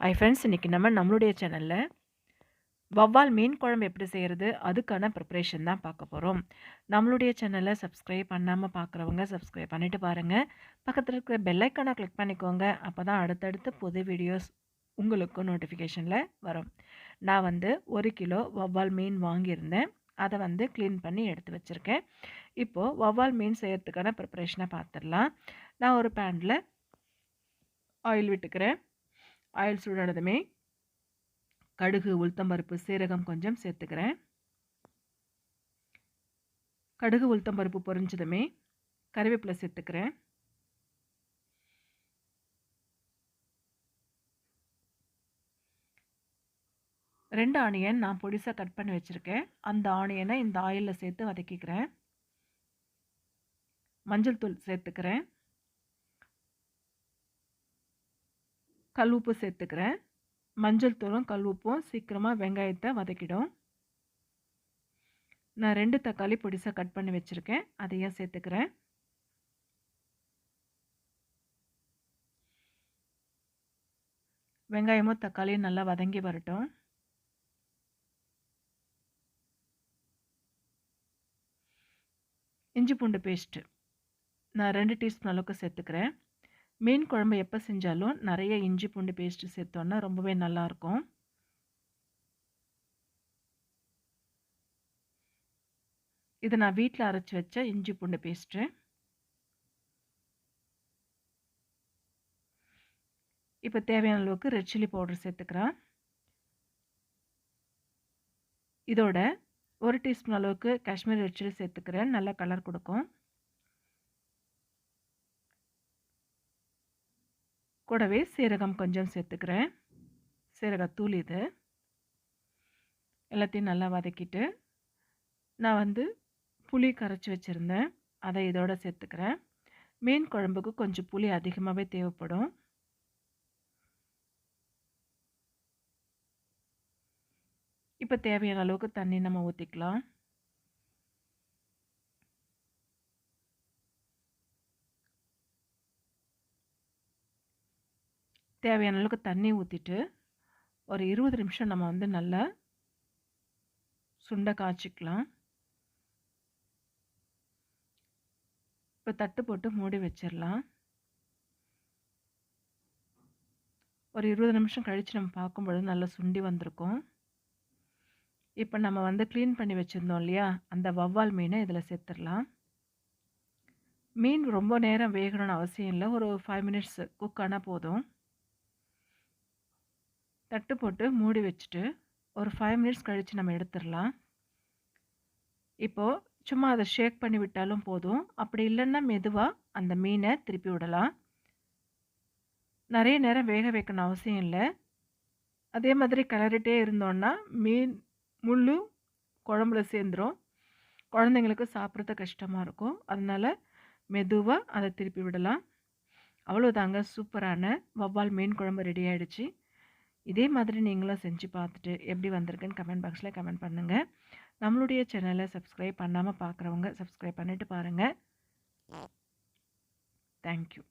Hi friends இன்றைக்கி நம்ம நம்மளுடைய சேனலில் வவ்வால் மீன் குழம்பு எப்படி செய்கிறது அதுக்கான ப்ரிப்ரேஷன் தான் பார்க்க போகிறோம் நம்மளுடைய சேனலை சப்ஸ்கிரைப் பண்ணாமல் பார்க்குறவங்க சப்ஸ்கிரைப் பண்ணிவிட்டு பாருங்கள் பக்கத்தில் இருக்கிற பெல்லைக்கானை கிளிக் பண்ணிக்கோங்க. அப்போ தான் அடுத்தடுத்து புது வீடியோஸ் உங்களுக்கும் நோட்டிஃபிகேஷனில் வரும். நான் வந்து ஒரு கிலோ வவ்வால் மீன் வாங்கியிருந்தேன். அதை வந்து க்ளீன் பண்ணி எடுத்து வச்சுருக்கேன். இப்போது வவ்வால் மீன் செய்கிறதுக்கான ப்ரிப்ரேஷனை பார்த்துடலாம். நான் ஒரு பேனில் ஆயில் விட்டுக்கிறேன். ஆயில் சூடானதுமே கடுகு உளுத்தம்பருப்பு சீரகம் கொஞ்சம் சேர்த்துக்கிறேன். கடுகு உளுத்தம்பருப்பு பொரிஞ்சதுமே கருவேப்பிலை சேர்த்துக்கிறேன். ரெண்டு ஆனியன் நான் பொடிசாக கட் பண்ணி வச்சுருக்கேன். அந்த ஆனியனை இந்த ஆயிலில் சேர்த்து வதக்கிக்கிறேன். மஞ்சள் தூள் சேர்த்துக்கிறேன். கல் உப்பு சேர்த்துக்கிறேன். மஞ்சள் தூளும் கல் உப்பும் சீக்கிரமாக வெங்காயத்தை வதக்கிடும். நான் ரெண்டு தக்காளி பொடிசாக கட் பண்ணி வச்சுருக்கேன். அதையும் சேர்த்துக்கிறேன். வெங்காயமும் தக்காளியும் நல்லா வதங்கி வரட்டும். இஞ்சி பூண்டு பேஸ்ட்டு. நான் ரெண்டு டீஸ்பூன் அளவுக்கு சேர்த்துக்கிறேன். மீன் குழம்பு எப்போ செஞ்சாலும் நிறைய இஞ்சி பூண்டு பேஸ்ட்டு சேர்த்தோன்னா ரொம்பவே நல்லாயிருக்கும். இது நான் வீட்டில் அரைச்சி வச்ச இஞ்சி பூண்டு பேஸ்ட்டு இப்போ தேவையான அளவுக்கு ரெட் சில்லி பவுடர் சேர்த்துக்கிறேன். இதோட ஒரு டீஸ்பூன் அளவுக்கு காஷ்மீர் ரெட் சில்லி சேர்த்துக்கிறேன். நல்ல கலர் கொடுக்கும். கூடவே சீரகம் கொஞ்சம் சேர்த்துக்கிறேன். சீரகத்தூள் இது. எல்லாத்தையும் நல்லா வதக்கிட்டு நான் வந்து புளி கரைச்சி வச்சுருந்தேன். அதை இதோடு சேர்த்துக்கிறேன். மீன் குழம்புக்கு கொஞ்சம் புளி அதிகமாகவே தேவைப்படும். இப்போ தேவையான அளவுக்கு தண்ணி நம்ம ஊற்றிக்கலாம் தேவையான அளவுக்கு தண்ணி ஊற்றிட்டு ஒரு இருபது நிமிஷம் நம்ம வந்து நல்லா சுண்டை காய்ச்சிக்கலாம். இப்போ தட்டு போட்டு மூடி வச்சிடலாம். ஒரு இருபது நிமிஷம் கழித்து நம்ம பார்க்கும்பொழுது நல்லா சுண்டி வந்திருக்கும். இப்போ நம்ம வந்து க்ளீன் பண்ணி வச்சுருந்தோம் இல்லையா? அந்த வவ்வால் மீனை இதில் சேர்த்துடலாம். மீன் ரொம்ப நேரம் வேகணும்னு அவசியம் இல்லை. ஒரு ஃபைவ் மினிட்ஸ் குக் ஆனால் போதும். தட்டு போட்டு மூடி வச்சுட்டு ஒரு ஃபைவ் மினிட்ஸ் கழித்து நம்ம எடுத்துடலாம். இப்போது சும்மா அதை ஷேக் பண்ணி விட்டாலும் போதும். அப்படி இல்லைன்னா மெதுவாக அந்த மீனை திருப்பி விடலாம். நிறைய நேரம் வேக வைக்கணும் அவசியம் இல்லை. அதே மாதிரி கிளறிட்டே இருந்தோன்னா மீன் முள் குழம்புல சேர்ந்துடும் குழந்தைங்களுக்கு சாப்பிட்றது கஷ்டமாக இருக்கும். அதனால் மெதுவாக அதை திருப்பி விடலாம். அவ்வளோதாங்க சூப்பரான வவ்வால் மீன் குழம்பு ரெடி ஆகிடுச்சு இதே மாதிரி நீங்களும் செஞ்சு பார்த்துட்டு எப்படி வந்திருக்குன்னு கமெண்ட் பாக்ஸில் கமெண்ட் பண்ணுங்கள் நம்மளுடைய சேனலை சப்ஸ்கிரைப் பண்ணாமல் பார்க்குறவங்க சப்ஸ்கிரைப் பண்ணிவிட்டு பாருங்கள் தேங்க்யூ.